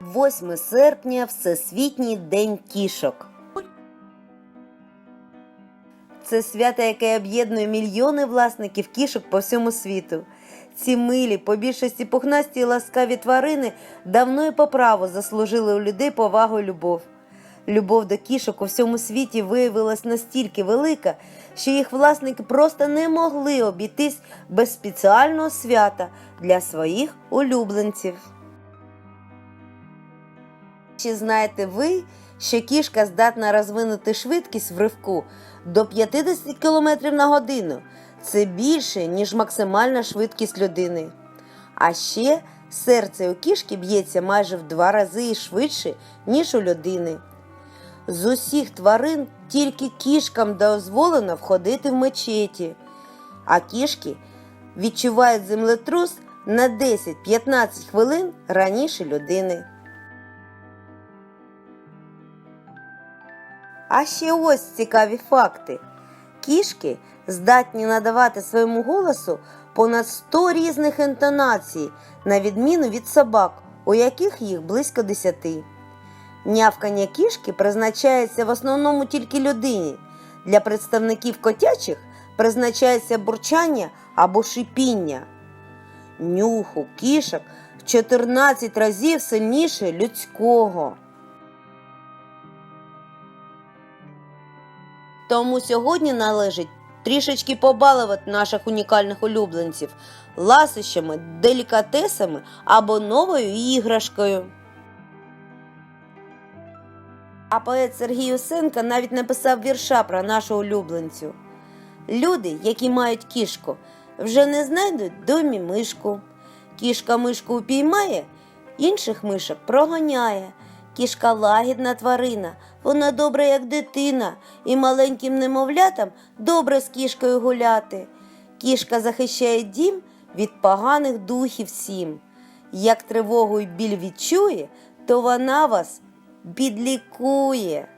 8 серпня Всесвітній день кішок. Це свято, яке об'єднує мільйони власників кішок по всьому світу. Ці милі, по більшості пухнасті і ласкаві тварини давно і по праву заслужили у людей повагу і любов. Любов до кішок у всьому світі виявилась настільки велика, що їх власники просто не могли обійтись без спеціального свята для своїх улюбленців. Чи знаєте ви, що кішка здатна розвинути швидкість в ривку до 50 км на годину? Це більше, ніж максимальна швидкість людини. А ще серце у кішки б'ється майже в два рази швидше, ніж у людини. З усіх тварин тільки кішкам дозволено входити в мечеті, а кішки відчувають землетрус на 10-15 хвилин раніше людини. А ще ось цікаві факти. Кішки здатні надавати своєму голосу понад 100 різних інтонацій, на відміну від собак, у яких їх близько 10. Нявкання кішки призначається в основному тільки людині. Для представників котячих призначається бурчання або шипіння. Нюх у кішок в 14 разів сильніше людського. Тому сьогодні належить трішечки побалувати наших унікальних улюбленців ласощами, делікатесами або новою іграшкою. А поет Сергій Усенко навіть написав вірша про нашу улюбленцю. Люди, які мають кішку, вже не знайдуть домі мишку. Кішка мишку упіймає, інших мишок проганяє. Кішка лагідна тварина, вона добра, як дитина, і маленьким немовлятам добре з кішкою гуляти. Кішка захищає дім від поганих духів всім. Як тривогу й біль відчує, то вона вас підлікує.